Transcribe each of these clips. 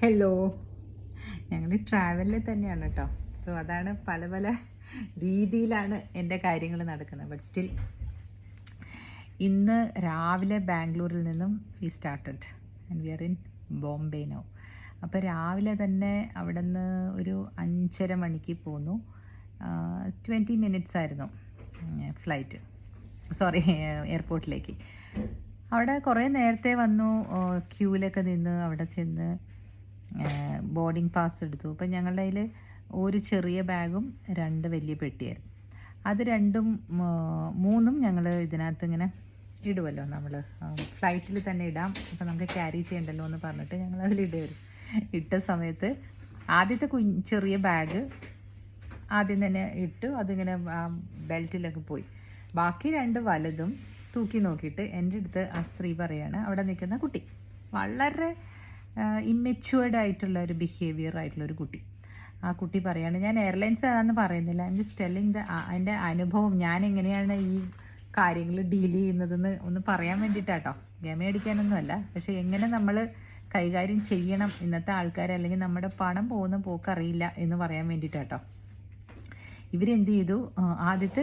Hello ഞങ്ങൾ ട്രാവലിൽ തന്നെയാണ് കേട്ടോ സോ അതാണ് പല പല രീതിയിലാണ് എന്റെ കാര്യങ്ങൾ നടക്കുന്നത്. ബട്ട് സ്റ്റിൽ ഇന്ന് രാവിലെ ബാംഗ്ലൂരിൽ നിന്നും we started and we are in Bombay no അപ്പോൾ രാവിലെ തന്നെ അവിടെ നിന്ന് ഒരു അഞ്ചര മണിക്ക് പോന്നു. ട്വന്റി മിനിറ്റ്സ് ആയിരുന്നു ഫ്ലൈറ്റ് സോറി എയർപോർട്ടിലേക്ക് അവിടെ കുറേ നേരത്തെ വന്നു ക്യൂവിലൊക്കെ നിന്ന് അവിടെ ചെന്ന് ബോർഡിംഗ് പാസ് എടുത്തു. അപ്പം ഞങ്ങളുടെ കയ്യിൽ ഒരു ചെറിയ ബാഗും രണ്ട് വലിയ പെട്ടിയായിരുന്നു. അത് രണ്ടും മൂന്നും ഞങ്ങൾ ഇതിനകത്ത് ഇങ്ങനെ ഇടുമല്ലോ നമ്മൾ ഫ്ലൈറ്റിൽ തന്നെ ഇടാം. അപ്പം നമുക്ക് ക്യാരി ചെയ്യണ്ടല്ലോ എന്ന് പറഞ്ഞിട്ട് ഞങ്ങൾ അതിലിടുമായിരുന്നു ഇട്ട സമയത്ത് ആദ്യത്തെ കുഞ്ഞ് ചെറിയ ബാഗ് ആദ്യം തന്നെ ഇട്ടു. അതിങ്ങനെ ബെൽറ്റിലൊക്കെ പോയി. ബാക്കി രണ്ട് വലതും തൂക്കി നോക്കിയിട്ട് എന്റെ അടുത്ത് ആ സ്ത്രീ പറയാണ് അവിടെ നിൽക്കുന്ന കുട്ടി. വളരെ ഇമ്മെച്യൂർഡ് ആയിട്ടുള്ള ഒരു ബിഹേവിയർ ആയിട്ടുള്ള ഒരു കുട്ടി. ആ കുട്ടി പറയാണ് ഞാൻ എയർലൈൻസ് അതാന്ന് പറയുന്നില്ല. I M just telling the അതിന്റെ അനുഭവം ഞാൻ എങ്ങനെയാണ് ഈ കാര്യങ്ങൾ ഡീൽ ചെയ്യുന്നതെന്ന് ഒന്ന് പറയാൻ വേണ്ടിയിട്ടാട്ടോ ഗമയടിക്കാനൊന്നുമല്ല പക്ഷെ എങ്ങനെ നമ്മൾ കൈകാര്യം ചെയ്യണം? ഇന്നത്തെ ആൾക്കാർ അല്ലെങ്കിൽ നമ്മുടെ പണം പോകുന്ന പോക്കറിയില്ല എന്ന് പറയാൻ വേണ്ടിയിട്ടാട്ടോ ഇവരെന്ത് ചെയ്തു? ആദ്യത്തെ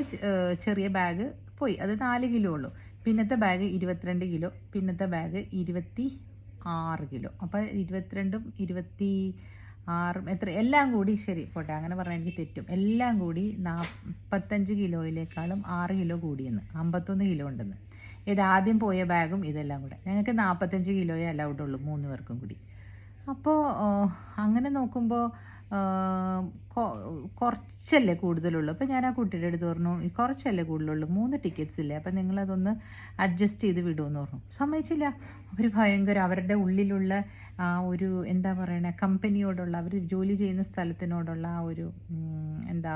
ചെറിയ ബാഗ് പോയി. അത് നാല് കിലോ ഉള്ളൂ. പിന്നത്തെ ബാഗ് ഇരുപത്തിരണ്ട് കിലോ. പിന്നത്തെ ബാഗ് ഇരുപത്തി ആറ് കിലോ. അപ്പോൾ ഇരുപത്തിരണ്ടും ഇരുപത്തി ആറും എത്ര എല്ലാം കൂടി ശരി പോട്ടെ അങ്ങനെ പറഞ്ഞാൽ എനിക്ക് തെറ്റും. എല്ലാം കൂടി നാൽപ്പത്തഞ്ച് കിലോയിലേക്കാളും ആറ് കിലോ കൂടിയെന്ന് അമ്പത്തൊന്ന് കിലോ ഉണ്ടെന്ന്. ഇത് ആദ്യം പോയ ബാഗും ഇതെല്ലാം കൂടെ. ഞങ്ങൾക്ക് നാൽപ്പത്തഞ്ച് കിലോയെ അലൗഡുള്ളൂ മൂന്ന് പേർക്കും കൂടി. അപ്പോൾ അങ്ങനെ നോക്കുമ്പോൾ കുറച്ചല്ലേ കൂടുതലുള്ളൂ. അപ്പോൾ ഞാൻ ആ കുട്ടിയുടെ അടുത്ത് പറഞ്ഞു "ഈ കുറച്ചല്ലേ കൂടുതലുള്ളൂ മൂന്ന് ടിക്കറ്റ്സ് ഇല്ലേ അപ്പം നിങ്ങളതൊന്ന് അഡ്ജസ്റ്റ് ചെയ്ത് വിടുമെന്ന് പറഞ്ഞു. സമ്മതിച്ചില്ല. അവർ ഭയങ്കര അവരുടെ ഉള്ളിലുള്ള ആ ഒരു എന്താ പറയണേ കമ്പനിയോടുള്ള അവർ ജോലി ചെയ്യുന്ന സ്ഥലത്തിനോടുള്ള ആ ഒരു എന്താ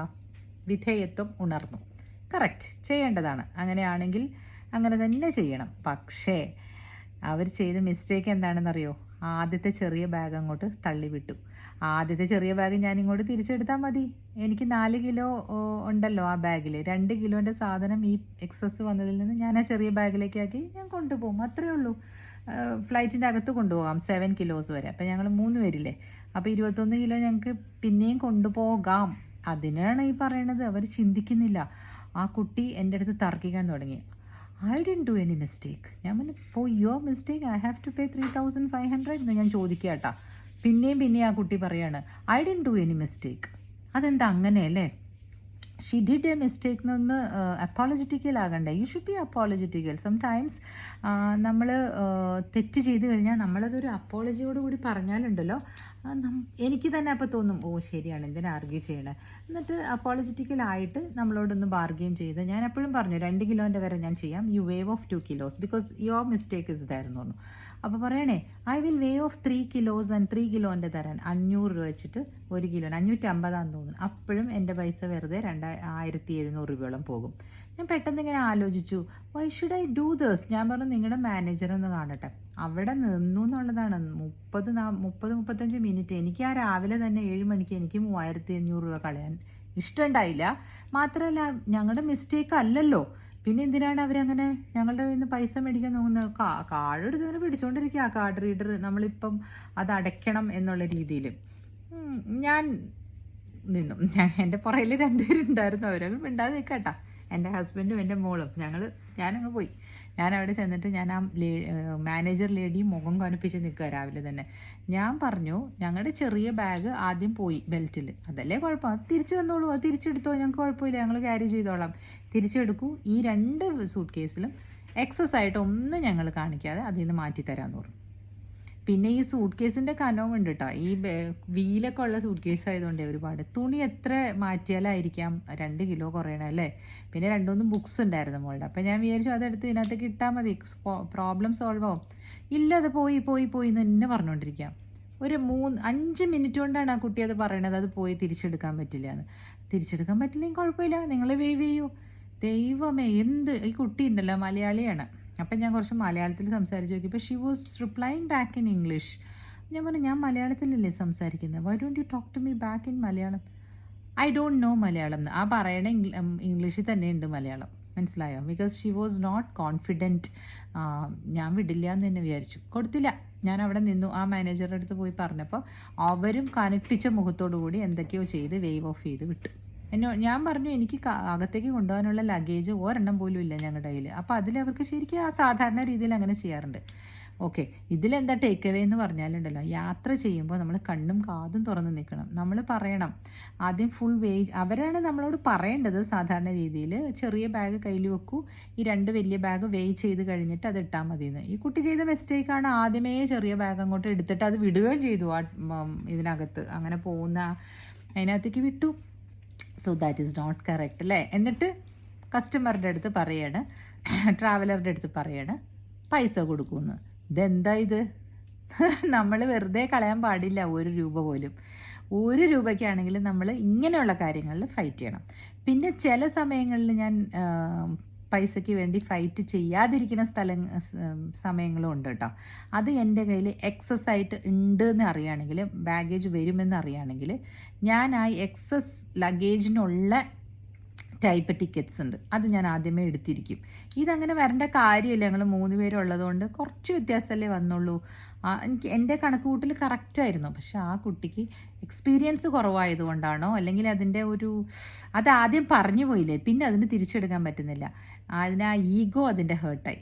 വിധേയത്വം ഉണർന്നു. കറക്റ്റ് ചെയ്യേണ്ടതാണ്. അങ്ങനെയാണെങ്കിൽ അങ്ങനെ തന്നെ ചെയ്യണം. പക്ഷേ അവർ ചെയ്ത മിസ്റ്റേക്ക് എന്താണെന്നറിയോ? ആദ്യത്തെ ചെറിയ ബാഗ് അങ്ങോട്ട് തള്ളിവിട്ടു. ആദ്യത്തെ ചെറിയ ബാഗ് ഞാൻ ഇങ്ങോട്ട് തിരിച്ചെടുത്താൽ മതി. എനിക്ക് നാല് കിലോ ഉണ്ടല്ലോ ആ ബാഗിൽ രണ്ട് കിലോന്റെ സാധനം ഈ എക്സസ് വന്നതിൽ നിന്ന് ഞാൻ ആ ചെറിയ ബാഗിലേക്കാക്കി ഞാൻ കൊണ്ടുപോകും. അത്രയേ ഉള്ളൂ. ഫ്ലൈറ്റിന്റെ അകത്ത് കൊണ്ടുപോകാം സെവൻ കിലോസ് വരെ. അപ്പം ഞങ്ങൾ മൂന്ന് പേരില്ലേ? അപ്പോൾ ഇരുപത്തൊന്ന് കിലോ ഞങ്ങൾക്ക് പിന്നെയും കൊണ്ടുപോകാം. അതിനാണ് ഈ പറയണത്. അവർ ചിന്തിക്കുന്നില്ല. ആ കുട്ടി എന്റെ അടുത്ത് തർക്കിക്കാൻ തുടങ്ങി. ഐ ഡി ഡു എനി മിസ്റ്റേക്ക് ഞാൻ for your mistake I have to pay three thousand five hundred എന്ന് ഞാൻ ചോദിക്കുക കേട്ടാ പിന്നെയും പിന്നെയും ആ കുട്ടി പറയാണ് I didn't do any mistake അതെന്താ അങ്ങനെയല്ലേ ഷി ഡിഡ് എ മിസ്റ്റേക്ക് എന്നൊന്ന് apologetical ആകണ്ടേ you should be apologetical sometimes നമ്മൾ തെറ്റ് ചെയ്ത് കഴിഞ്ഞാൽ നമ്മളതൊരു അപ്പോളജിയോട് കൂടി പറഞ്ഞാലുണ്ടല്ലോ. എനിക്ക് തന്നെ അപ്പോൾ തോന്നും ഓ ശരിയാണ് എന്തിനാ ആർഗ്യൂ ചെയ്യണേ? എന്നിട്ട് അപ്പോളജറ്റിക്കൽ ആയിട്ട് നമ്മളോടൊന്ന് ബാർഗ്യം ചെയ്ത് ഞാൻ എപ്പോഴും പറഞ്ഞു രണ്ട് കിലോന്റെ വരെ ഞാൻ ചെയ്യാം. You weigh of two kilos because your mistake is ഇതായിരുന്നു പറഞ്ഞു. അപ്പോൾ പറയണേ I will weigh of three kilos and three കിലോന്റെ തരാൻ അഞ്ഞൂറ് രൂപ വെച്ചിട്ട് ഒരു കിലോ അഞ്ഞൂറ്റി അമ്പതാന്ന് തോന്നുന്നു. അപ്പോഴും എന്റെ പൈസ വെറുതെ രണ്ടാ ആയിരത്തി എഴുന്നൂറ് രൂപയോളം പോകും. ഞാൻ പെട്ടെന്ന് ഇങ്ങനെ ആലോചിച്ചു why should I do this ഞാൻ പറഞ്ഞു നിങ്ങളുടെ മാനേജർ ഒന്ന് കാണട്ടെ. അവിടെ നിന്നു എന്നുള്ളതാണ്. മുപ്പത് മുപ്പത് മുപ്പത്തഞ്ച് മിനിറ്റ് എനിക്ക് ആ രാവിലെ തന്നെ ഏഴ് മണിക്ക് എനിക്ക് മൂവായിരത്തി അഞ്ഞൂറ് രൂപ കളയാൻ ഇഷ്ടമുണ്ടായില്ല മാത്രമല്ല ഞങ്ങളുടെ മിസ്റ്റേക്ക് അല്ലല്ലോ. പിന്നെ എന്തിനാണ് അവരങ്ങനെ ഞങ്ങളുടെ കയ്യിൽ നിന്ന് പൈസ മേടിക്കാൻ നോക്കുന്നത്? കാർഡ് എടുത്ത് ഇങ്ങനെ പിടിച്ചോണ്ടിരിക്കുക ആ കാർഡ് റീഡർ നമ്മളിപ്പം അത് അടയ്ക്കണം എന്നുള്ള രീതിയിൽ ഞാൻ നിന്നു. ഞാൻ എന്റെ പുറയിൽ രണ്ടുപേരുണ്ടായിരുന്നു. അവരൊക്കെ മിണ്ടാതെ നിൽക്കട്ടാ എന്റെ ഹസ്ബൻഡും എന്റെ മോളും. ഞങ്ങൾ ഞാനങ്ങ് പോയി. ഞാൻ അവിടെ ചെന്നിട്ട് ഞാൻ ആ ലേ മാനേജർ ലേഡി മുഖം കനുപ്പിച്ച് നിൽക്കുക രാവിലെ തന്നെ. ഞാൻ പറഞ്ഞു ഞങ്ങളുടെ ചെറിയ ബാഗ് ആദ്യം പോയി ബെൽറ്റിൽ അതല്ലേ കുഴപ്പം? അത് തിരിച്ചു തന്നോളൂ. അത് തിരിച്ചെടുത്തോ ഞങ്ങൾക്ക് കുഴപ്പമില്ല. ഞങ്ങൾ ക്യാരി ചെയ്തോളാം. തിരിച്ചെടുക്കൂ ഈ രണ്ട് സൂട്ട് കേസിലും എക്സസ് ആയിട്ട് ഒന്നും ഞങ്ങൾ കാണിക്കാതെ അതിൽ നിന്ന് മാറ്റി തരാമെന്ന് പറഞ്ഞു. പിന്നെ ഈ സൂട്ട് കനവും ഉണ്ട് കേട്ടോ ഈ വീലൊക്കെ ഉള്ള സൂട്ട് കേസ് ആയതുകൊണ്ട് ഒരുപാട്. തുണി എത്ര മാറ്റിയാലായിരിക്കാം? രണ്ട് കിലോ കുറയണം അല്ലേ? പിന്നെ രണ്ടുമൂന്നും ബുക്സ് ഉണ്ടായിരുന്നു മോളുടെ. അപ്പം ഞാൻ വിചാരിച്ചു അതെടുത്ത് ഇതിനകത്തേക്ക് ഇട്ടാൽ മതി. പ്രോബ്ലം സോൾവ് ആവും. ഇല്ല അത് പോയി പോയി പോയി എന്ന് തന്നെ പറഞ്ഞുകൊണ്ടിരിക്കാം ഒരു മൂന്ന് അഞ്ച് മിനിറ്റ് കൊണ്ടാണ് ആ കുട്ടി അത് പറയണത്. അത് പോയി തിരിച്ചെടുക്കാൻ പറ്റില്ല എന്ന്. തിരിച്ചെടുക്കാൻ പറ്റില്ലെങ്കിൽ കുഴപ്പമില്ല. നിങ്ങൾ വേവ് ചെയ്യൂ. ദൈവമേ എന്ത്? ഈ കുട്ടി ഉണ്ടല്ലോ മലയാളിയാണ്. അപ്പം ഞാൻ കുറച്ച് മലയാളത്തിൽ സംസാരിച്ച് നോക്കിയപ്പോൾ she was replying back in English ഞാൻ പറഞ്ഞു ഞാൻ മലയാളത്തിലല്ലേ സംസാരിക്കുന്നത് why don't you talk to me back in Malayalam I don't know Malayalam ആ പറയണ ഇംഗ്ലീഷിൽ തന്നെ ഉണ്ട് മലയാളം. മനസ്സിലായോ? Because she was not confident ഞാൻ വിടില്ല എന്ന് തന്നെ വിചാരിച്ചു. കൊടുത്തില്ല. ഞാൻ അവിടെ നിന്നു. ആ മാനേജറുടെ അടുത്ത് പോയി പറഞ്ഞപ്പോൾ അവരും കനപ്പിച്ച മുഖത്തോടു കൂടി എന്തൊക്കെയോ ചെയ്ത് വേവ് ഓഫ് ചെയ്ത് വിട്ടു. എന്നോ ഞാൻ പറഞ്ഞു എനിക്ക് അകത്തേക്ക് കൊണ്ടുപോകാനുള്ള ലഗേജ് ഒരെണ്ണം പോലും ഇല്ല ഞങ്ങളുടെ കയ്യിൽ അപ്പോൾ അതിൽ അവർക്ക് ശരിക്കും ആ സാധാരണ രീതിയിൽ അങ്ങനെ ചെയ്യാറുണ്ട്. ഓക്കെ ഇതിലെന്താ ടേക്ക് അവേ എന്ന് പറഞ്ഞാലുണ്ടല്ലോ യാത്ര ചെയ്യുമ്പോൾ നമ്മൾ കണ്ണും കാതും തുറന്ന് നിൽക്കണം. നമ്മൾ പറയണം. ആദ്യം ഫുൾ വെയിറ്റ് അവരാണ് നമ്മളോട് പറയേണ്ടത് സാധാരണ രീതിയിൽ ചെറിയ ബാഗ് കയ്യിൽ വെക്കൂ ഈ രണ്ട് വലിയ ബാഗ് വേ ചെയ്ത് കഴിഞ്ഞിട്ട് അത് ഇട്ടാൽ മതി എന്ന് ഈ കുട്ടി ചെയ്ത മിസ്റ്റേക്കാണ് ആദ്യമേ ചെറിയ ബാഗ് അങ്ങോട്ട് എടുത്തിട്ട് അത് വിടുകയും ചെയ്തു ആ ഇതിനകത്ത്. അങ്ങനെ പോകുന്ന അതിനകത്തേക്ക് വിട്ടു. So that is not correct അല്ലേ എന്നിട്ട് കസ്റ്റമറിന്റെ അടുത്ത് പറയാണ് ട്രാവലറുടെ അടുത്ത് പറയാണ് പൈസ കൊടുക്കുമെന്ന് ഇതെന്താ ഇത്? നമ്മൾ വെറുതെ കളയാൻ പാടില്ല ഒരു രൂപ പോലും. ഒരു രൂപയ്ക്കാണെങ്കിലും നമ്മൾ ഇങ്ങനെയുള്ള കാര്യങ്ങളിൽ ഫൈറ്റ് ചെയ്യണം. പിന്നെ ചില സമയങ്ങളിൽ ഞാൻ പൈസയ്ക്ക് വേണ്ടി ഫൈറ്റ് ചെയ്യാതിരിക്കുന്ന സ്ഥല സമയങ്ങളും ഉണ്ട് കേട്ടോ അത് എന്റെ കയ്യിൽ എക്സസ് ആയിട്ട് ഉണ്ട് എന്ന് അറിയുകയാണെങ്കിൽ ബാഗേജ് വരുമെന്ന് അറിയുകയാണെങ്കിൽ ഞാൻ ആ എക്സസ് ലഗേജിനുള്ള ടൈപ്പ് ടിക്കറ്റ്സ് ഉണ്ട്. അത് ഞാൻ ആദ്യമേ എടുത്തിരിക്കും. ഇതങ്ങനെ വരേണ്ട കാര്യമില്ല. ഞങ്ങൾ മൂന്ന് പേരുള്ളതുകൊണ്ട് കുറച്ച് വ്യത്യാസമല്ലേ വന്നുള്ളൂ. എനിക്ക് എന്റെ കണക്കുകൂട്ടൽ കറക്റ്റായിരുന്നു പക്ഷെ ആ കുട്ടിക്ക് എക്സ്പീരിയൻസ് കുറവായതുകൊണ്ടാണോ അല്ലെങ്കിൽ അതിന്റെ ഒരു അത് ആദ്യം പറഞ്ഞു പോയില്ലേ? പിന്നെ അതിന് തിരിച്ചെടുക്കാൻ പറ്റുന്നില്ല. അതിന് ആ ഈഗോ അതിന്റെ ഹേർട്ടായി.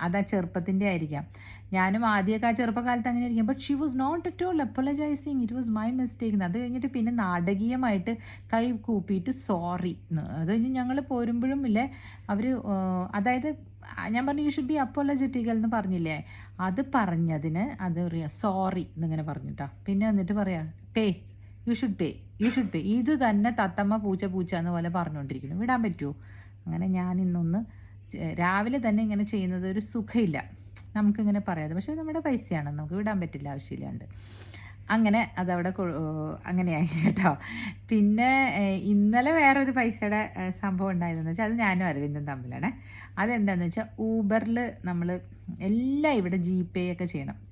അത് ചെറുപ്പത്തിന്റെ ആയിരിക്കാം. ഞാനും ആദ്യമൊക്കെ ആ ചെറുപ്പകാലത്ത് അങ്ങനെ ആയിരിക്കും. But she was not at all apologising it was my mistake അത് കഴിഞ്ഞിട്ട് പിന്നെ നാടകീയമായിട്ട് കൈ കൂപ്പിയിട്ട് സോറി അത് കഴിഞ്ഞ് ഞങ്ങൾ പോരുമ്പോഴും ഇല്ലേ അവർ അതായത് ഞാൻ പറഞ്ഞു യു ഷുഡ് ബി അപ്പോളജറ്റിക്കൽ എന്ന് പറഞ്ഞില്ലേ? അത് പറഞ്ഞതിന് അത് പറയാ സോറി എന്നിങ്ങനെ പറഞ്ഞിട്ടാ. പിന്നെ എന്നിട്ട് പറയാ pay you should pay you should pay ഇത് തന്നെ തത്തമ്മ പൂച്ച പൂച്ച എന്ന പോലെ പറഞ്ഞുകൊണ്ടിരിക്കുന്നു. വിടാൻ പറ്റുമോ അങ്ങനെ ഞാൻ ഇന്നൊന്ന് രാവിലെ തന്നെ ഇങ്ങനെ ചെയ്യുന്നത് ഒരു സുഖമില്ല നമുക്കിങ്ങനെ പറയാതെ. പക്ഷേ നമ്മുടെ പൈസയാണ്. നമുക്ക് വിടാൻ പറ്റില്ല ആവശ്യമില്ലാണ്ട്. അങ്ങനെ അതവിടെ അങ്ങനെയായി കേട്ടോ. പിന്നെ ഇന്നലെ വേറൊരു പൈസയുടെ സംഭവം ഉണ്ടായതെന്ന് വെച്ചാൽ അത് ഞാനും അരവിന്ദും തമ്മിലാണ്. അതെന്താണെന്ന് വെച്ചാൽ ഊബറിൽ നമ്മൾ എല്ലാം ഇവിടെ ജി പേ ഒക്കെ ചെയ്യണം.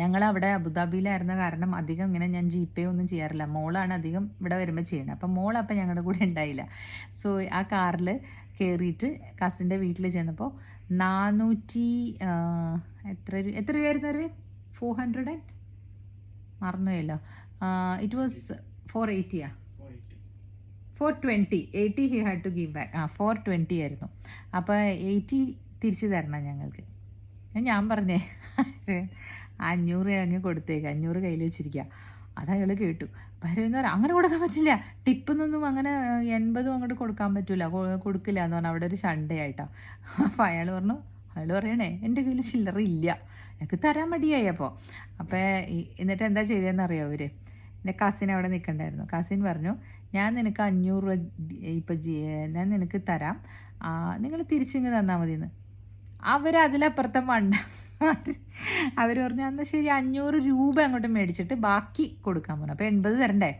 ഞങ്ങൾ അവിടെ അബുദാബിയിലായിരുന്ന കാരണം അധികം ഇങ്ങനെ ഞാൻ ജി പേ ഒന്നും ചെയ്യാറില്ല. മോളാണ് അധികം ഇവിടെ വരുമ്പോൾ ചെയ്യണത് അപ്പം മോൾ അപ്പം ഞങ്ങളുടെ കൂടെ ഉണ്ടായില്ല. സോ ആ കാറിൽ കയറിയിട്ട് കസിന്റെ വീട്ടിൽ ചെന്നപ്പോൾ നാനൂറ്റി എത്ര രൂപ എത്ര രൂപയായിരുന്നു അറിവേ? ഫോർ ഹൺഡ്രഡ് ആൻഡ് മറന്നുപോയല്ലോ. It was four എയ്റ്റിയാ four twenty eighty he had to give back ആ ഫോർ ട്വന്റി ആയിരുന്നു. അപ്പോൾ എയ്റ്റി തിരിച്ചു തരണം ഞങ്ങൾക്ക്. ഞാൻ ഞാൻ പറഞ്ഞേ അഞ്ഞൂറ് അങ്ങ് കൊടുത്തേക്ക് അഞ്ഞൂറ് കയ്യിൽ വെച്ചിരിക്കുക അത് അയാൾ കേട്ടു. പറയുന്നവർ അങ്ങനെ കൊടുക്കാൻ പറ്റില്ല. ടിപ്പൊന്നും അങ്ങനെ എൺപതും അങ്ങോട്ട് കൊടുക്കാൻ പറ്റില്ല കൊടുക്കില്ല എന്ന് പറഞ്ഞാൽ അവിടെ ഒരു ചണ്ടയായിട്ടോ അപ്പോൾ അയാൾ പറഞ്ഞു അയാൾ പറയണേ എന്റെ കയ്യിൽ ചില്ലറ ഇല്ല. എനിക്ക് തരാൻ മടിയായി അപ്പോൾ അപ്പോൾ എന്നിട്ട് എന്താ ചെയ്തതെന്ന് അറിയോ അവർ എന്റെ കസിൻ അവിടെ നിൽക്കണ്ടായിരുന്നു. കസിൻ പറഞ്ഞു ഞാൻ നിനക്ക് അഞ്ഞൂറ് രൂപ ഇപ്പം ഞാൻ നിനക്ക് തരാം. നിങ്ങൾ തിരിച്ചിങ്ങ് തന്നാൽ മതി എന്ന് അവരതിലപ്പുറത്തെ മണ്ട അവർ പറഞ്ഞു എന്നാൽ ശരി അഞ്ഞൂറ് രൂപ അങ്ങോട്ട് മേടിച്ചിട്ട് ബാക്കി കൊടുക്കാൻ പറഞ്ഞു. അപ്പോൾ എൺപത് തരണ്ടേ?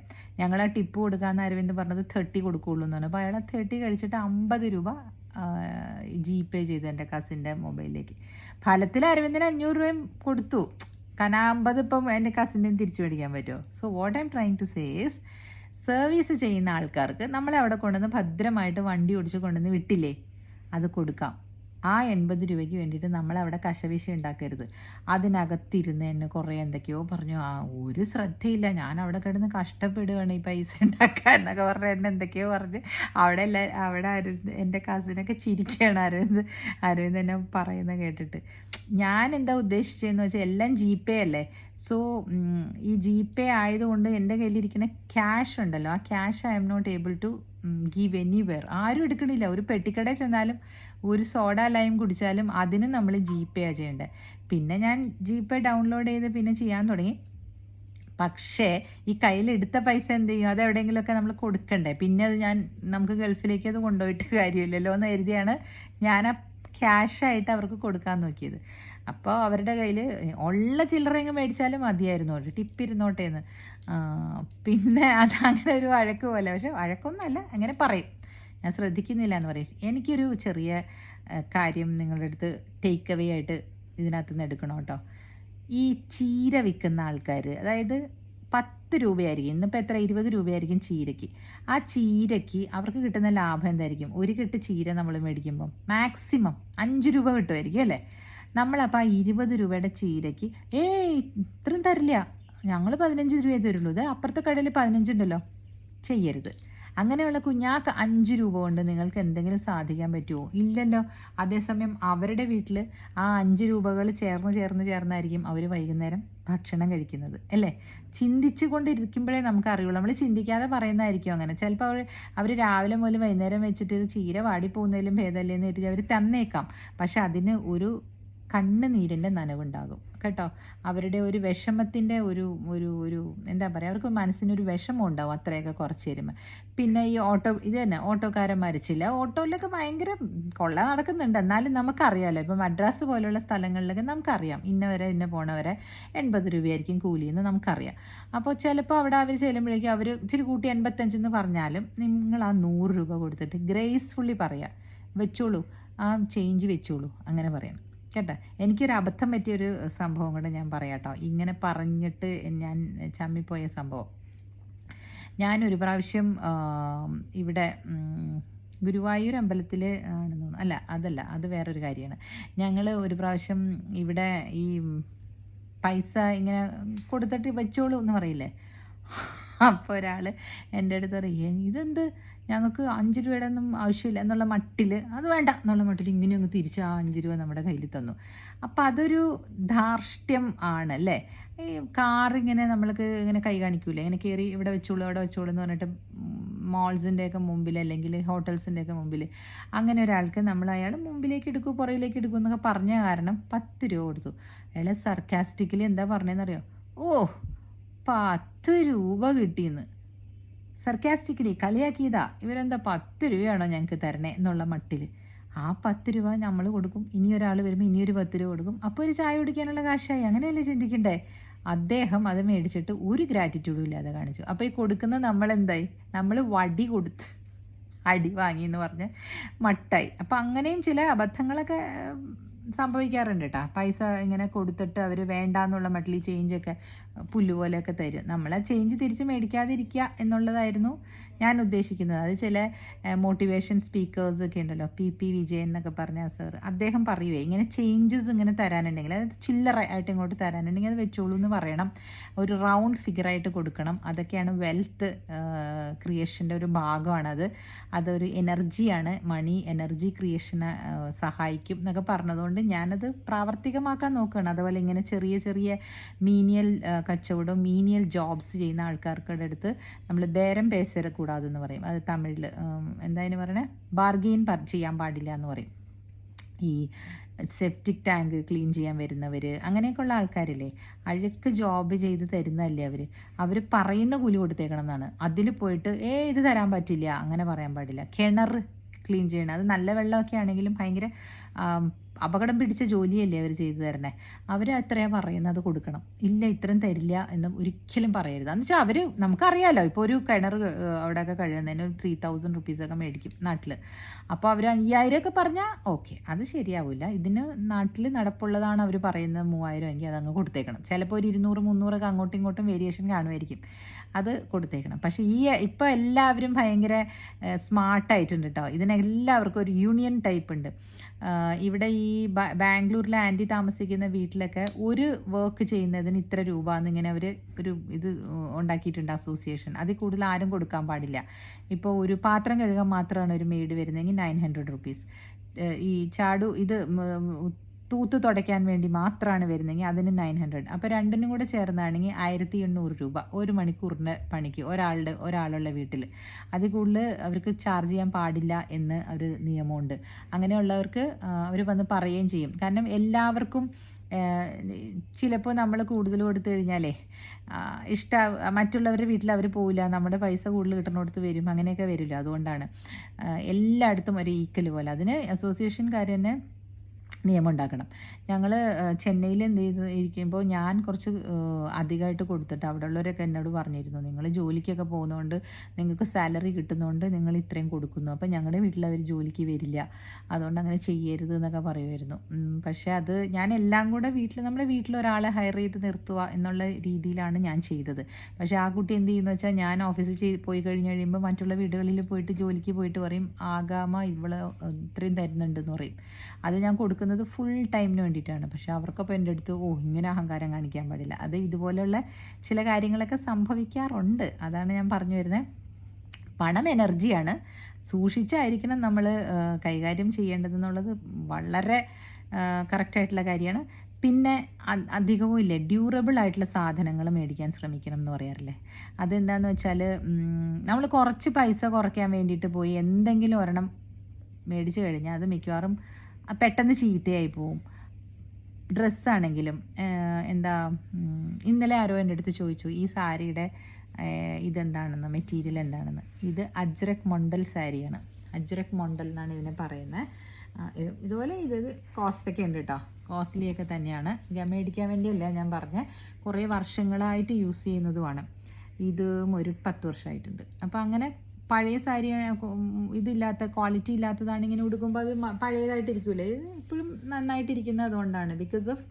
ഞങ്ങൾ ആ ടിപ്പ് കൊടുക്കാമെന്ന് അരവിന്ദ് പറഞ്ഞത് തേർട്ടി കൊടുക്കുള്ളൂ എന്ന് പറഞ്ഞു. അപ്പോൾ അയാൾ തേർട്ടി കഴിച്ചിട്ട് അമ്പത് രൂപ ജി പേ ചെയ്തു എന്റെ കസിന്റെ മൊബൈലിലേക്ക് ഫലത്തിൽ അരവിന്ദിന് അഞ്ഞൂറ് രൂപയും കൊടുത്തു. കാരണം അമ്പത് ഇപ്പം എന്റെ കസിന്റെയും തിരിച്ചു മേടിക്കാൻ പറ്റുമോ? So what I'm trying to says service ചെയ്യുന്ന ആൾക്കാർക്ക് നമ്മളെ അവിടെ കൊണ്ടുവന്ന് ഭദ്രമായിട്ട് വണ്ടി ഓടിച്ച് കൊണ്ടുവന്ന് വിട്ടില്ലേ? അത് കൊടുക്കാം. ആ എൺപത് രൂപയ്ക്ക് വേണ്ടിയിട്ട് നമ്മളവിടെ കശവിശ ഉണ്ടാക്കരുത്. അതിനകത്തിരുന്ന് എന്നെ കുറേ എന്തൊക്കെയോ പറഞ്ഞു. ആ ഒരു ശ്രദ്ധയില്ല. ഞാൻ അവിടെ കിടന്ന് കഷ്ടപ്പെടുകയാണ് ഈ പൈസ ഉണ്ടാക്കാൻ എന്നൊക്കെ പറഞ്ഞ് എന്നെ എന്തൊക്കെയോ പറഞ്ഞ് അവിടെ എല്ലാ അവിടെ അരവിന്ദ് എന്റെ കസിനൊക്കെ ചിരിക്കുകയാണ് അരവിന്ദ് അരവിന്ദ് എന്നെ പറയുന്നത് കേട്ടിട്ട്. ഞാൻ എന്താ ഉദ്ദേശിച്ചതെന്ന് വെച്ചാൽ എല്ലാം ജി പേ അല്ലേ? സോ ഈ ജി പേ ആയതുകൊണ്ട് എന്റെ കയ്യിലിരിക്കുന്ന ക്യാഷ് ഉണ്ടല്ലോ. ആ cash I'm not able to give anywhere ആരും എടുക്കണില്ല. ഒരു പെട്ടിക്കടയിൽ ചെന്നാലും ഒരു സോഡ ലൈം കുടിച്ചാലും അതിന് നമ്മൾ ജി പേ ആ ചെയ്യേണ്ടത് പിന്നെ ഞാൻ ജി പേ ഡൗൺലോഡ് ചെയ്ത് പിന്നെ ചെയ്യാൻ തുടങ്ങി. പക്ഷേ ഈ കയ്യിലെടുത്ത പൈസ എന്ത് ചെയ്യും? അത് എവിടെയെങ്കിലുമൊക്കെ നമ്മൾ കൊടുക്കണ്ടേ? പിന്നെ അത് ഞാൻ നമുക്ക് ഗൾഫിലേക്ക് അത് കൊണ്ടുപോയിട്ട് കാര്യമില്ലല്ലോ എന്ന് കരുതിയാണ് ഞാൻ ആ ക്യാഷായിട്ട് അവർക്ക് കൊടുക്കാൻ നോക്കിയത്. അപ്പോൾ അവരുടെ കയ്യിൽ ഉള്ള ചില്ലറയെങ്കിൽ മേടിച്ചാലും മതിയായിരുന്നു. ഒരു ടിപ്പ് ഇരുന്നോട്ടെ എന്ന് പിന്നെ അത് അങ്ങനെ ഒരു വഴക്ക് പോലെ. പക്ഷെ വഴക്കൊന്നുമല്ല അങ്ങനെ പറയും. ഞാൻ ശ്രദ്ധിക്കുന്നില്ല എന്ന് പറയും. എനിക്കൊരു ചെറിയ കാര്യം നിങ്ങളുടെ അടുത്ത് ടേക്ക് അവേ ആയിട്ട് ഇതിനകത്ത് നിന്ന് എടുക്കണം കേട്ടോ. ഈ ചീര വിൽക്കുന്ന ആൾക്കാർ അതായത് പത്ത് രൂപയായിരിക്കും. ഇന്നിപ്പോൾ എത്ര? ഇരുപത് രൂപയായിരിക്കും ചീരയ്ക്ക്. ആ ചീരയ്ക്ക് അവർക്ക് കിട്ടുന്ന ലാഭം എന്തായിരിക്കും? ഒരു കെട്ട് ചീര നമ്മൾ മേടിക്കുമ്പം മാക്സിമം അഞ്ച് രൂപ കിട്ടുമായിരിക്കും അല്ലേ? നമ്മളപ്പോൾ ആ ഇരുപത് രൂപയുടെ ചീരയ്ക്ക് ഏയ് ഇത്രയും തരില്ല. ഞങ്ങൾ പതിനഞ്ച് രൂപയേ തരുള്ളൂ. ഇത് അപ്പുറത്തെ കടയിൽ പതിനഞ്ചുണ്ടല്ലോ ചെയ്യരുത്. അങ്ങനെയുള്ള കുഞ്ഞാക്ക് അഞ്ച് രൂപ കൊണ്ട് നിങ്ങൾക്ക് എന്തെങ്കിലും സാധിക്കാൻ പറ്റുമോ ഇല്ലല്ലോ. അതേസമയം അവരുടെ വീട്ടിൽ ആ അഞ്ച് രൂപകൾ ചേർന്ന് ചേർന്ന് ചേർന്നായിരിക്കും അവർ വൈകുന്നേരം ഭക്ഷണം കഴിക്കുന്നത്. അല്ലേ? ചിന്തിച്ചു കൊണ്ടിരിക്കുമ്പോഴേ നമുക്ക് അറിയുള്ളൂ. നമ്മൾ ചിന്തിക്കാതെ പറയുന്നതായിരിക്കും അങ്ങനെ. ചിലപ്പോൾ അവർ അവർ രാവിലെ മുതൽ വൈകുന്നേരം വെച്ചിട്ട് ഇത് ചീര വാടിപ്പോകുന്നതിലും ഭേദമല്ലേ എന്ന് കരുതി അവർ തന്നേക്കാം. പക്ഷെ അതിന് ഒരു കണ്ണുനീരിന്റെ നനവുണ്ടാകും. കേട്ടോ? അവരുടെ ഒരു വിഷമത്തിന്റെ ഒരു ഒരു ഒരു എന്താ പറയുക അവർക്ക് മനസ്സിനൊരു വിഷമം ഉണ്ടാവും അത്രയൊക്കെ കുറച്ച് തരുമ്പോൾ പിന്നെ ഈ ഓട്ടോ ഇത് തന്നെ ഓട്ടോക്കാരൻ മരിച്ചില്ല ഓട്ടോയിലൊക്കെ ഭയങ്കര കൊള്ള നടക്കുന്നുണ്ട്. എന്നാലും നമുക്കറിയാമല്ലോ ഇപ്പം മദ്രാസ് പോലുള്ള സ്ഥലങ്ങളിലൊക്കെ നമുക്കറിയാം. ഇന്നവരെ ഇന്ന പോണവരെ എൺപത് രൂപയായിരിക്കും എന്ന് നമുക്കറിയാം. അപ്പോൾ ചിലപ്പോൾ അവിടെ അവർ ചെല്ലുമ്പോഴേക്കും അവർ ഇച്ചിരി കൂട്ടി എൺപത്തഞ്ചെന്ന് പറഞ്ഞാലും നിങ്ങൾ ആ നൂറ് രൂപ കൊടുത്തിട്ട് ഗ്രേസ്ഫുള്ളി പറയാം. വെച്ചോളൂ. ആ ചേഞ്ച് വെച്ചോളൂ. അങ്ങനെ പറയണം കേട്ടോ എനിക്കൊരു അബദ്ധം പറ്റിയൊരു സംഭവം കൂടെ ഞാൻ പറയാം കേട്ടോ ഇങ്ങനെ പറഞ്ഞിട്ട് ഞാൻ ചമ്മിപ്പോയ സംഭവം. ഞാനൊരു പ്രാവശ്യം ഇവിടെ ഗുരുവായൂർ അമ്പലത്തിൽ ആണെന്ന് അല്ല അതല്ല അത് വേറൊരു കാര്യമാണ്. ഞങ്ങൾ ഒരു പ്രാവശ്യം ഇവിടെ ഈ പൈസ ഇങ്ങനെ കൊടുത്തിട്ട് വെച്ചോളൂ എന്ന് പറയില്ലേ? അപ്പോൾ ഒരാൾ എന്റെ അടുത്ത് പറയും ഇതെന്ത്? ഞങ്ങൾക്ക് അഞ്ച് രൂപയുടെ ഒന്നും ആവശ്യമില്ല എന്നുള്ള മട്ടിൽ അത് വേണ്ട എന്നുള്ള മട്ടിൽ ഇങ്ങനെ അങ്ങ് തിരിച്ച് ആ അഞ്ച് രൂപ നമ്മുടെ കയ്യിൽ തന്നു. അപ്പം അതൊരു ധാർഷ്ട്യം ആണ് അല്ലേ ഈ കാറിങ്ങനെ നമ്മൾക്ക് ഇങ്ങനെ കൈ കാണിക്കൂലേ? ഇങ്ങനെ കയറി ഇവിടെ വെച്ചോളൂ അവിടെ വെച്ചോളൂ എന്ന് പറഞ്ഞിട്ട് മോൾസിന്റെ ഒക്കെ മുമ്പിൽ അല്ലെങ്കിൽ ഹോട്ടൽസിന്റെ ഒക്കെ മുമ്പിൽ അങ്ങനെ ഒരാൾക്ക് നമ്മൾ അയാൾ മുമ്പിലേക്ക് എടുക്കൂ പുറയിലേക്ക് എടുക്കൂ എന്നൊക്കെ പറഞ്ഞ കാരണം പത്ത് രൂപ കൊടുത്തു. അയാൾ സർക്കാസ്റ്റിക്കലി എന്താ പറഞ്ഞതെന്നറിയോ ഓ പത്ത് രൂപ കിട്ടിയെന്ന്. സർക്കാസ്റ്റിക്കലി കളിയാക്കിയതാ. ഇവരെന്താ പത്ത് രൂപയാണോ ഞങ്ങൾക്ക് തരണേ എന്നുള്ള മട്ടിൽ ആ പത്ത് രൂപ നമ്മൾ കൊടുക്കും. ഇനി ഒരാൾ വരുമ്പോൾ ഇനിയൊരു പത്ത് രൂപ കൊടുക്കും. അപ്പോൾ ഒരു ചായ കുടിക്കാനുള്ള കാശായി. അങ്ങനെയല്ലേ ചിന്തിക്കണ്ടേ? അദ്ദേഹം അത് മേടിച്ചിട്ട് ഒരു ഗ്രാറ്റിറ്റ്യൂഡും ഇല്ലാതെ കാണിച്ചു. അപ്പോൾ ഈ കൊടുക്കുന്ന നമ്മളെന്തായി? നമ്മൾ വടി കൊടുത്ത് അടി വാങ്ങി എന്ന് പറഞ്ഞ് മട്ടായി. അപ്പം അങ്ങനെയും ചില അബദ്ധങ്ങളൊക്കെ സംഭവിക്കാറുണ്ട് കേട്ടോ. പൈസ ഇങ്ങനെ കൊടുത്തിട്ട് അവർ വേണ്ടാന്നുള്ള മട്ടിൽ ഈ ചേഞ്ചൊക്കെ പുല്ലുപോലെയൊക്കെ തരും. നമ്മൾ ആ ചേഞ്ച് തിരിച്ച് മേടിക്കാതിരിക്കുക എന്നുള്ളതായിരുന്നു ഞാൻ ഉദ്ദേശിക്കുന്നത്. അത് ചില മോട്ടിവേഷൻ സ്പീക്കേഴ്സ് ഒക്കെ ഉണ്ടല്ലോ പി പി വിജയൻ എന്നൊക്കെ പറഞ്ഞ സർ അദ്ദേഹം പറയുവേ ഇങ്ങനെ ചേഞ്ചസ് ഇങ്ങനെ തരാനുണ്ടെങ്കിൽ അതായത് ചില്ലറ ആയിട്ട് ഇങ്ങോട്ട് തരാനുണ്ടെങ്കിൽ അത് വെച്ചോളൂ എന്ന് പറയണം. ഒരു റൗണ്ട് ഫിഗറായിട്ട് കൊടുക്കണം. അതൊക്കെയാണ് വെൽത്ത് ക്രിയേഷന്റെ ഒരു ഭാഗമാണത്. അതൊരു എനർജിയാണ് മണി എനർജി ക്രിയേഷനെ സഹായിക്കും എന്നൊക്കെ പറഞ്ഞതുകൊണ്ട് ഞാനത് പ്രാവർത്തികമാക്കാൻ നോക്കുകയാണ്. അതുപോലെ ഇങ്ങനെ ചെറിയ ചെറിയ മീനിയൽ കച്ചവടം മീനിയൽ ജോബ്സ് ചെയ്യുന്ന ആൾക്കാർക്കുടെ അടുത്ത് നമ്മൾ ബേരം പേശര കൂടാതെന്ന് പറയും. അത് തമിഴിൽ എന്തായാലും പറയണേ? ബാർഗെയിൻ ചെയ്യാൻ പാടില്ല എന്ന് പറയും. ഈ സെപ്റ്റിക് ടാങ്ക് ക്ലീൻ ചെയ്യാൻ വരുന്നവർ അങ്ങനെയൊക്കെയുള്ള ആൾക്കാരില്ലേ? അഴുക്ക് ജോബ് ചെയ്ത് തരുന്നതല്ലേ അവർ അവർ പറയുന്ന കൂലി കൊടുത്തേക്കണം എന്നാണ്. അതിൽ പോയിട്ട് ഏ ഇത് തരാൻ പറ്റില്ല. അങ്ങനെ പറയാൻ പാടില്ല. കിണർ ക്ലീൻ ചെയ്യണം. അത് നല്ല വെള്ളമൊക്കെ ആണെങ്കിലും ഭയങ്കര അപകടം പിടിച്ച ജോലിയല്ലേ അവർ ചെയ്തു തരണേ? അവർ എത്രയാണ് പറയുന്നത് അത് കൊടുക്കണം. ഇല്ല ഇത്രയും തരില്ല എന്ന് ഒരിക്കലും പറയരുത്. എന്ന് വെച്ചാൽ അവർ നമുക്കറിയാലോ ഇപ്പോൾ ഒരു കിണർ അവിടെയൊക്കെ കഴിയുന്നതിന് ഒരു ത്രീ തൗസൻഡ് റുപ്പീസൊക്കെ മേടിക്കും നാട്ടിൽ അപ്പോൾ അവർ അയ്യായിരം ഒക്കെ പറഞ്ഞാൽ ഓക്കെ അത് ശരിയാവില്ല ഇതിന് നാട്ടിൽ നടപ്പുള്ളതാണ് അവർ പറയുന്നത് മൂവായിരം എങ്കിൽ അതങ്ങ് കൊടുത്തേക്കണം. ചിലപ്പോൾ ഒരു ഇരുന്നൂറ് മുന്നൂറൊക്കെ അങ്ങോട്ടും ഇങ്ങോട്ടും വേരിയേഷൻ കാണുമായിരിക്കും. അത് കൊടുത്തേക്കണം. പക്ഷേ ഈ ഇപ്പോൾ എല്ലാവരും ഭയങ്കര സ്മാർട്ടായിട്ടുണ്ട് കേട്ടോ ഇതിനെല്ലാവർക്കും ഒരു യൂണിയൻ ടൈപ്പ് ഉണ്ട്. ഇവിടെ ഈ ബാംഗ്ലൂരിൽ ആന്റി താമസിക്കുന്ന വീട്ടിലൊക്കെ ഒരു വർക്ക് ചെയ്യുന്നതിന് ഇത്ര രൂപ എന്നിങ്ങനെ അവർ ഒരു ഇത് ഉണ്ടാക്കിയിട്ടുണ്ട് അസോസിയേഷൻ അതിൽ കൂടുതൽ ആരും കൊടുക്കാൻ പാടില്ല. ഇപ്പോൾ ഒരു പാത്രം കഴുകാൻ മാത്രമാണ് ഒരു മെയ്ഡ് വരുന്നതെങ്കിൽ നയൻ ഹൺഡ്രഡ് റുപ്പീസ് ഈ ചാടു ഇത് തൂത്ത് തുടയ്ക്കാൻ വേണ്ടി മാത്രമാണ് വരുന്നതെങ്കിൽ അതിന് നയൻ ഹൺഡ്രഡ്. അപ്പോൾ രണ്ടിനും കൂടെ ചേർന്നാണെങ്കിൽ ആയിരത്തി എണ്ണൂറ് രൂപ. ഒരു മണിക്കൂറിന്റെ പണിക്ക് ഒരാളുടെ ഒരാളുള്ള വീട്ടിൽ അതിൽ കൂടുതൽ അവർക്ക് ചാർജ് ചെയ്യാൻ പാടില്ല എന്ന് ഒരു നിയമമുണ്ട്. അങ്ങനെയുള്ളവർക്ക് അവർ വന്ന് പറയുകയും ചെയ്യും. കാരണം എല്ലാവർക്കും ചിലപ്പോൾ നമ്മൾ കൂടുതൽ കൊടുത്തു കഴിഞ്ഞാലേ ഇഷ്ട മറ്റുള്ളവരുടെ വീട്ടിൽ അവർ പോവില്ല. നമ്മുടെ പൈസ കൂടുതൽ കൊടുത്ത് വരും. അങ്ങനെയൊക്കെ വരില്ല. അതുകൊണ്ടാണ് എല്ലായിടത്തും ഒരു ഈക്വൽ പോലെ. അതിന് അസോസിയേഷൻകാർ തന്നെ നിയമം ഉണ്ടാക്കണം ഞങ്ങൾ ചെന്നൈയിൽ എന്ത് ചെയ്ത് ഇരിക്കുമ്പോൾ ഞാൻ കുറച്ച് അധികമായിട്ട് കൊടുത്തിട്ട് അവിടെ ഉള്ളവരൊക്കെ എന്നോട് പറഞ്ഞിരുന്നു നിങ്ങൾ ജോലിക്കൊക്കെ പോകുന്നതുകൊണ്ട് നിങ്ങൾക്ക് സാലറി കിട്ടുന്നതുകൊണ്ട് നിങ്ങൾ ഇത്രയും കൊടുക്കുന്നു. അപ്പോൾ ഞങ്ങളുടെ വീട്ടിൽ അവർ ജോലിക്ക് വരില്ല. അതുകൊണ്ട് അങ്ങനെ ചെയ്യരുത് എന്നൊക്കെ പറയുമായിരുന്നു. പക്ഷേ അത് ഞാൻ എല്ലാം കൂടെ വീട്ടിൽ നമ്മുടെ വീട്ടിൽ ഒരാളെ ഹയർ ചെയ്ത് നിർത്തുക എന്നുള്ള രീതിയിലാണ് ഞാൻ ചെയ്തത്. പക്ഷേ ആ കുട്ടി എന്ത് ചെയ്യുന്നു വെച്ചാൽ ഞാൻ ഓഫീസിൽ പോയി കഴിഞ്ഞ് കഴിയുമ്പോൾ മറ്റുള്ള വീടുകളിൽ പോയിട്ട് ജോലിക്ക് പോയിട്ട് പറയും ആകാമ ഇവൾ ഇത്രയും തരുന്നുണ്ടെന്ന് പറയും. അത് ഞാൻ കൊടുക്കും കൊടുക്കുന്നത് ഫുൾ ടൈമിന് വേണ്ടിയിട്ടാണ്. പക്ഷെ അവർക്കൊപ്പം എന്റെ അടുത്ത് ഓ ഇങ്ങനെ അഹങ്കാരം കാണിക്കാൻ പാടില്ല. അത് ഇതുപോലെയുള്ള ചില കാര്യങ്ങളൊക്കെ സംഭവിക്കാറുണ്ട്. അതാണ് ഞാൻ പറഞ്ഞു വരുന്നത് പണം എനർജിയാണ് സൂക്ഷിച്ചായിരിക്കണം നമ്മൾ കൈകാര്യം ചെയ്യേണ്ടതെന്നുള്ളത് വളരെ കറക്റ്റായിട്ടുള്ള കാര്യമാണ്. പിന്നെ അധികവും ഇല്ലേ ഡ്യൂറബിൾ ആയിട്ടുള്ള സാധനങ്ങൾ മേടിക്കാൻ ശ്രമിക്കണം എന്ന് പറയാറില്ലേ? അതെന്താന്ന് വെച്ചാൽ നമ്മൾ കുറച്ച് പൈസ കുറയ്ക്കാൻ വേണ്ടിയിട്ട് പോയി എന്തെങ്കിലും ഒരെണ്ണം മേടിച്ചു കഴിഞ്ഞാൽ അത് മിക്കവാറും പെട്ടെന്ന് ചീത്തയായി പോവും. ഡ്രസ്സാണെങ്കിലും എന്താ ഇന്നലെ ആരോ എന്റെ അടുത്ത് ചോദിച്ചു ഈ സാരിയുടെ ഇതെന്താണെന്ന്? മെറ്റീരിയൽ എന്താണെന്ന്? ഇത് അജ്രക് മൊണ്ടൽ സാരിയാണ്. അജ്രക് മൊണ്ടൽ എന്നാണ് ഇതിനെ പറയുന്നത് ഇതുപോലെ ഇത് കോസ്റ്റൊക്കെ ഉണ്ട് കേട്ടോ കോസ്റ്റ്ലി ഒക്കെ തന്നെയാണ് ഗമേടിക്കാൻ വേണ്ടിയല്ല ഞാൻ പറഞ്ഞ. കുറേ വർഷങ്ങളായിട്ട് യൂസ് ചെയ്യുന്നതുമാണ്. ഇതും ഒരു പത്ത് വർഷമായിട്ടുണ്ട്. അപ്പോൾ അങ്ങനെ പഴയ സാരി ഇതില്ലാത്ത ക്വാളിറ്റി ഇല്ലാത്തതാണ് ഇങ്ങനെ ഉടുക്കുമ്പോൾ അത് പഴയതായിട്ടിരിക്കൂലേ? ഇത് ഇപ്പോഴും നന്നായിട്ടിരിക്കുന്നത് അതുകൊണ്ടാണ്. ബിക്കോസ് ഓഫ്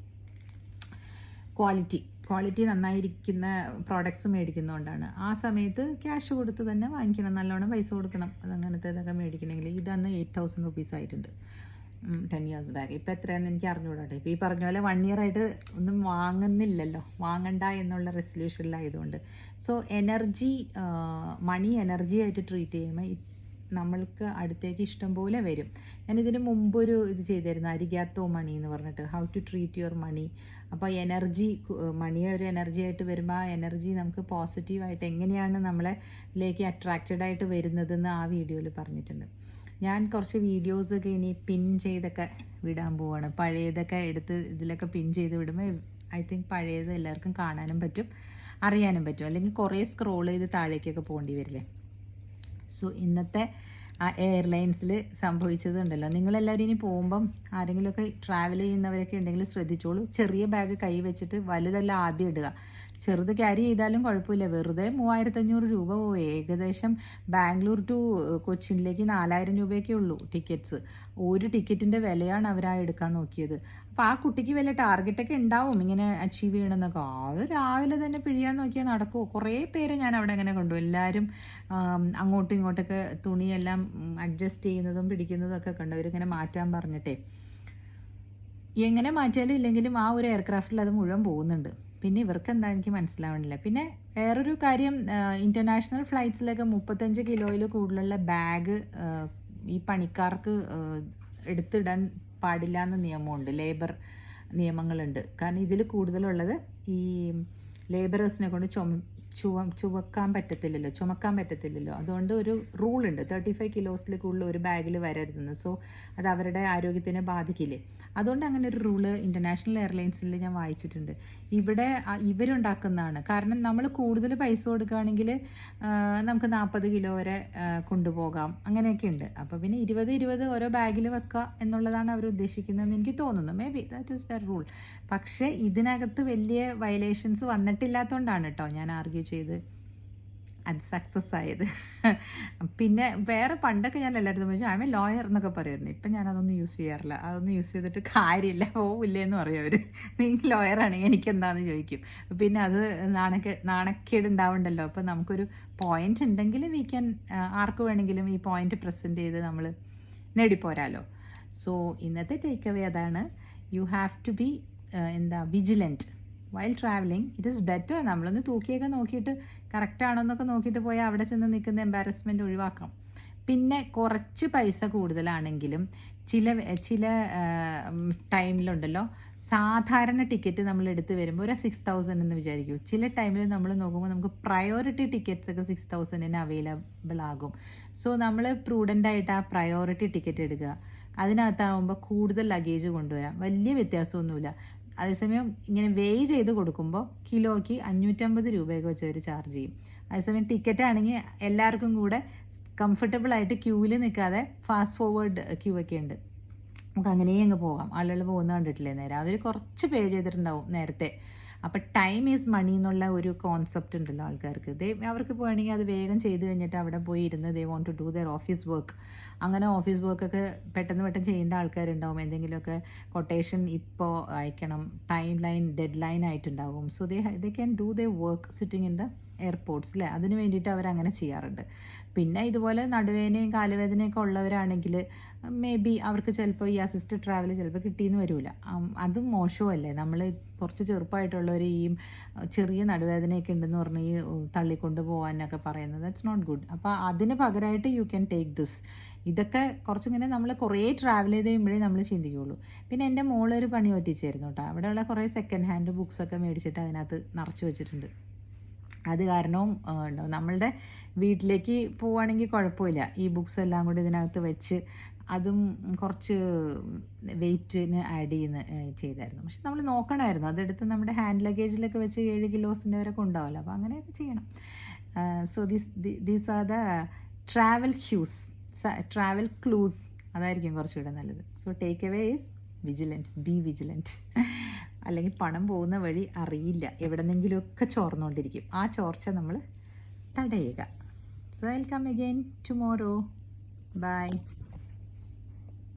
ക്വാളിറ്റി ക്വാളിറ്റി നന്നായിരിക്കുന്ന പ്രോഡക്ട്സ് മേടിക്കുന്നതുകൊണ്ടാണ്. ആ സമയത്ത് ക്യാഷ് കൊടുത്ത് തന്നെ വാങ്ങിക്കണം. നല്ലോണം പൈസ കൊടുക്കണം. അതങ്ങനത്തെ ഇതൊക്കെ മേടിക്കണമെങ്കിൽ. ഇതന്ന് എയ്റ്റ് തൗസൻഡ് റുപ്പീസ് ആയിട്ടുണ്ട്. ടെൻ ഇയേഴ്സ് ബാക്ക് ഇപ്പം എത്രയാണെന്ന് എനിക്ക് അറിഞ്ഞുകൂടാട്ടെ ഇപ്പോൾ ഈ പറഞ്ഞ പോലെ വൺ ഇയർ ആയിട്ട് ഒന്നും വാങ്ങുന്നില്ലല്ലോ. വാങ്ങണ്ട എന്നുള്ള റെസൊല്യൂഷനിലായതുകൊണ്ട് സോ എനർജി മണി എനർജി ആയിട്ട് ട്രീറ്റ് ചെയ്യുമ്പോൾ നമ്മൾക്ക് അടുത്തേക്ക് ഇഷ്ടം പോലെ വരും. ഞാൻ ഇതിന് മുമ്പൊരു ഇത് ചെയ്തിരുന്നു അരികാത്തോ മണി എന്ന് പറഞ്ഞിട്ട്. How to treat your money അപ്പോൾ എനർജി മണി ഒരു എനർജി ആയിട്ട് വരുമ്പോൾ ആ എനർജി നമുക്ക് പോസിറ്റീവായിട്ട് എങ്ങനെയാണ് നമ്മളെ ലേക്ക് അട്രാക്റ്റഡ് ആയിട്ട് വരുന്നതെന്ന് ആ വീഡിയോയിൽ പറഞ്ഞിട്ടുണ്ട്. ഞാൻ കുറച്ച് വീഡിയോസൊക്കെ ഇനി പിൻ ചെയ്തൊക്കെ വിടാൻ പോവാണ്. പഴയതൊക്കെ എടുത്ത് ഇതിലൊക്കെ പിൻ ചെയ്ത് വിടുമ്പോൾ ഐ തിങ്ക് പഴയത് എല്ലാവർക്കും കാണാനും പറ്റും അറിയാനും പറ്റും. അല്ലെങ്കിൽ കുറേ സ്ക്രോൾ ചെയ്ത് താഴേക്കൊക്കെ പോകേണ്ടി വരില്ലേ? സോ ഇന്നത്തെ ആ എയർലൈൻസിൽ സംഭവിച്ചതുണ്ടല്ലോ നിങ്ങളെല്ലാവരും ഇനി പോകുമ്പം ആരെങ്കിലുമൊക്കെ ട്രാവൽ ചെയ്യുന്നവരൊക്കെ ഉണ്ടെങ്കിൽ ശ്രദ്ധിച്ചോളൂ. ചെറിയ ബാഗ് കൈ വെച്ചിട്ട് വലുതെല്ലാം ആദ്യം ഇടുക. ചെറുത് ക്യാരി ചെയ്താലും കുഴപ്പമില്ല. വെറുതെ മൂവായിരത്തഞ്ഞൂറ് രൂപ പോയി. ഏകദേശം ബാംഗ്ലൂർ ടു കൊച്ചിനിലേക്ക് നാലായിരം രൂപയൊക്കെ ഉള്ളൂ ടിക്കറ്റ്സ് ഒരു ടിക്കറ്റിന്റെ വിലയാണ് അവരാ എടുക്കാൻ നോക്കിയത്. അപ്പോൾ ആ കുട്ടിക്ക് വലിയ ടാർഗറ്റൊക്കെ ഉണ്ടാവും ഇങ്ങനെ അച്ചീവ് ചെയ്യണമെന്നൊക്കെ. അവർ രാവിലെ തന്നെ പിഴിയാൻ നോക്കിയാൽ നടക്കുമോ കുറേ പേര് ഞാൻ അവിടെ അങ്ങനെ കണ്ടു. എല്ലാവരും അങ്ങോട്ടും ഇങ്ങോട്ടൊക്കെ തുണിയെല്ലാം അഡ്ജസ്റ്റ് ചെയ്യുന്നതും പിടിക്കുന്നതും ഒക്കെ കണ്ടു. അവരിങ്ങനെ മാറ്റാൻ പറഞ്ഞിട്ടേ. എങ്ങനെ മാറ്റിയാലും ഇല്ലെങ്കിലും ആ ഒരു എയർക്രാഫ്റ്റിൽ അത് മുഴുവൻ പോകുന്നുണ്ട്. പിന്നെ ഇവർക്ക് എന്താ എനിക്ക് മനസ്സിലാവണില്ല. പിന്നെ വേറൊരു കാര്യം ഇന്റർനാഷണൽ ഫ്ലൈറ്റ്സിലൊക്കെ മുപ്പത്തഞ്ച് കിലോയിൽ കൂടുതലുള്ള ബാഗ് ഈ പണിക്കാർക്ക് എടുത്തിടാൻ പാടില്ല എന്ന നിയമമുണ്ട്. ലേബർ നിയമങ്ങളുണ്ട്. കാരണം ഇതിൽ കൂടുതലുള്ളത് ഈ ലേബറേഴ്സിനെ കൊണ്ട് ചുമ ചുവ ചുവക്കാൻ പറ്റത്തില്ലല്ലോ ചുമക്കാൻ പറ്റത്തില്ലല്ലോ. അതുകൊണ്ട് ഒരു റൂളുണ്ട് തേർട്ടി ഫൈവ് കിലോസിൽ കൂടുതൽ ഒരു ബാഗിൽ വരരുതെന്ന്. സോ അത് അവരുടെ ആരോഗ്യത്തിനെ ബാധിക്കില്ലേ? അതുകൊണ്ട് അങ്ങനെ ഒരു റൂൾ ഇന്റർനാഷണൽ എയർലൈൻസിൽ ഞാൻ വായിച്ചിട്ടുണ്ട്. ഇവിടെ ഇവരുണ്ടാക്കുന്നതാണ്. കാരണം നമ്മൾ കൂടുതൽ പൈസ കൊടുക്കുകയാണെങ്കിൽ നമുക്ക് നാൽപ്പത് കിലോ വരെ കൊണ്ടുപോകാം. അങ്ങനെയൊക്കെ ഉണ്ട്. അപ്പോൾ പിന്നെ ഇരുപത് ഇരുപത് ഓരോ ബാഗിൽ വെക്കുക എന്നുള്ളതാണ് അവർ ഉദ്ദേശിക്കുന്നതെന്ന് എനിക്ക് തോന്നുന്നു. Maybe that is the rule പക്ഷേ ഇതിനകത്ത് വലിയ വയലേഷൻസ് വന്നിട്ടില്ലാത്തതുകൊണ്ടാണ് കേട്ടോ ഞാൻ ആർഗ്യൂ ചെയ്ത്. അത് സക്സസ് ആയത്. പിന്നെ വേറെ പണ്ടൊക്കെ ഞാൻ എല്ലായിടത്തും പക്ഷേ ആമേ ലോയർ എന്നൊക്കെ പറയുമായിരുന്നു. ഇപ്പം ഞാൻ അതൊന്നും യൂസ് ചെയ്യാറില്ല. അതൊന്നും യൂസ് ചെയ്തിട്ട് കാര്യമില്ല. പോവില്ലേ എന്ന് പറയും അവർ നീ ലോയർ ആണെങ്കിൽ എനിക്ക് എന്താണെന്ന് ചോദിക്കും. പിന്നെ അത് നാണക്കേ നാണക്കേട് ഉണ്ടാവണ്ടല്ലോ അപ്പം നമുക്കൊരു പോയിന്റ് ഉണ്ടെങ്കിൽ വി ക്യാൻ ആർക്ക് വേണമെങ്കിലും ഈ പോയിന്റ് പ്രസന്റ് ചെയ്ത് നമ്മൾ നേടിപ്പോരാലോ. സോ ഇന്നത്തെ ടേക്ക് അവേ അതാണ്. യു ഹാവ് ടു ബി എന്താ vigilant while travelling it is better നമ്മളൊന്ന് തൂക്കിയൊക്കെ നോക്കിയിട്ട് കറക്റ്റ് ആണോ എന്നൊക്കെ നോക്കിയിട്ട് പോയാൽ അവിടെ ചെന്ന് നിൽക്കുന്ന എംബാരസ്മെന്റ് ഒഴിവാക്കാം. പിന്നെ കുറച്ച് പൈസ കൂടുതലാണെങ്കിലും ചില ചില ടൈമിലുണ്ടല്ലോ സാധാരണ ടിക്കറ്റ് നമ്മൾ എടുത്ത് വരുമ്പോൾ ഒരു സിക്സ് തൗസൻഡ് എന്ന് വിചാരിക്കും. ചില ടൈമിൽ നമ്മൾ നോക്കുമ്പോൾ നമുക്ക് പ്രയോറിറ്റി ടിക്കറ്റ്സ് ഒക്കെ സിക്സ് തൗസൻഡിന് അവൈലബിൾ ആകും. സോ നമ്മൾ പ്രൂഡന്റായിട്ട് ആ പ്രയോറിറ്റി ടിക്കറ്റ് എടുക്കുക. അതിനകത്താകുമ്പോൾ കൂടുതൽ ലഗേജ് കൊണ്ടുവരാം. വലിയ വ്യത്യാസമൊന്നുമില്ല. അതേസമയം ഇങ്ങനെ വേ ചെയ്ത് കൊടുക്കുമ്പോൾ കിലോയ്ക്ക് അഞ്ഞൂറ്റമ്പത് രൂപയൊക്കെ വെച്ച് അവർ ചാർജ് ചെയ്യും. അതേസമയം ടിക്കറ്റ് ആണെങ്കിൽ എല്ലാവർക്കും കൂടെ കംഫർട്ടബിൾ ആയിട്ട് ക്യൂവിൽ നിൽക്കാതെ ഫാസ്റ്റ് ഫോർവേഡ് ക്യൂ ഒക്കെ ഉണ്ട്. നമുക്ക് അങ്ങനെയും അങ്ങ് പോകാം. ആളുകൾ പോകുന്ന കണ്ടിട്ടില്ലേ? നേരെ അവർ കുറച്ച് പേ ചെയ്തിട്ടുണ്ടാവും നേരത്തെ. അപ്പം ടൈം ഈസ് മണി എന്നുള്ള ഒരു കോൺസെപ്റ്റ് ഉണ്ടല്ലോ ആൾക്കാർക്ക്. ദേ അവർക്ക് പോകണമെങ്കിൽ അത് വേഗം ചെയ്ത് കഴിഞ്ഞിട്ട് അവിടെ പോയി ഇരുന്ന് they want to do their office work അങ്ങനെ ഓഫീസ് വർക്കൊക്കെ പെട്ടെന്ന് പെട്ടെന്ന് ചെയ്യേണ്ട ആൾക്കാരുണ്ടാവും. എന്തെങ്കിലുമൊക്കെ കൊട്ടേഷൻ ഇപ്പോൾ അയക്കണം. Time line dead line ആയിട്ടുണ്ടാകും so they they can do their work sitting in the airports അല്ലേ അതിന് വേണ്ടിയിട്ട് അവരങ്ങനെ ചെയ്യാറുണ്ട്. പിന്നെ ഇതുപോലെ നടുവേദനയും കാലുവേദനയൊക്കെ ഉള്ളവരാണെങ്കിൽ മേ ബി അവർക്ക് ചിലപ്പോൾ ഈ അസിസ്റ്റ് ട്രാവൽ ചിലപ്പോൾ കിട്ടിയെന്ന് വരില്ല അത് മോശമല്ലേ? നമ്മൾ കുറച്ച് ചെറുപ്പമായിട്ടുള്ളവർ ഈ ചെറിയ നടുവേദനയൊക്കെ ഉണ്ടെന്ന് പറഞ്ഞ് ഈ തള്ളിക്കൊണ്ട് പോകാനൊക്കെ പറയുന്നത് ദാറ്റ്സ് നോട്ട് ഗുഡ് അപ്പോൾ അതിന് പകരമായിട്ട് യു ക്യാൻ ടേക്ക് ദിസ് ഇതൊക്കെ കുറച്ചിങ്ങനെ നമ്മൾ കുറേ ട്രാവൽ ചെയ്ത് കഴിയുമ്പോഴേ നമ്മൾ ചിന്തിക്കുകയുള്ളൂ പിന്നെ എന്റെ മോളൊരു പണി പറ്റിച്ചായിരുന്നു കേട്ടോ. അവിടെയുള്ള കുറേ സെക്കൻഡ് ഹാൻഡ് ബുക്സൊക്കെ മേടിച്ചിട്ട് അതിനകത്ത് നിറച്ച് വെച്ചിട്ടുണ്ട്. അത് കാരണവും ഉണ്ടാവും നമ്മളുടെ വീട്ടിലേക്ക് പോവുകയാണെങ്കിൽ കുഴപ്പമില്ല. ഈ ബുക്സ് എല്ലാം കൂടി ഇതിനകത്ത് വെച്ച് അതും കുറച്ച് വെയിറ്റിന് ആഡ് ചെയ്യുന്ന ചെയ്തായിരുന്നു. പക്ഷെ നമ്മൾ നോക്കണമായിരുന്നു. അതെടുത്ത് നമ്മുടെ ഹാൻഡ് ലഗേജിലൊക്കെ വെച്ച് ഏഴ് കിലോസിന്റെ വരെ കൊണ്ടുപോകല്ലോ അപ്പോൾ അങ്ങനെയൊക്കെ ചെയ്യണം. So these these are the travel hues travel clues. അതായിരിക്കും കുറച്ചുകൂടെ നല്ലത്. So take away is vigilant be vigilant അല്ലെങ്കിൽ പണം പോകുന്ന വഴി അറിയില്ല. എവിടെന്നെങ്കിലുമൊക്കെ ചോർന്നുകൊണ്ടിരിക്കും ആ ചോർച്ച നമ്മൾ തടയുക. So welcome again tomorrow bye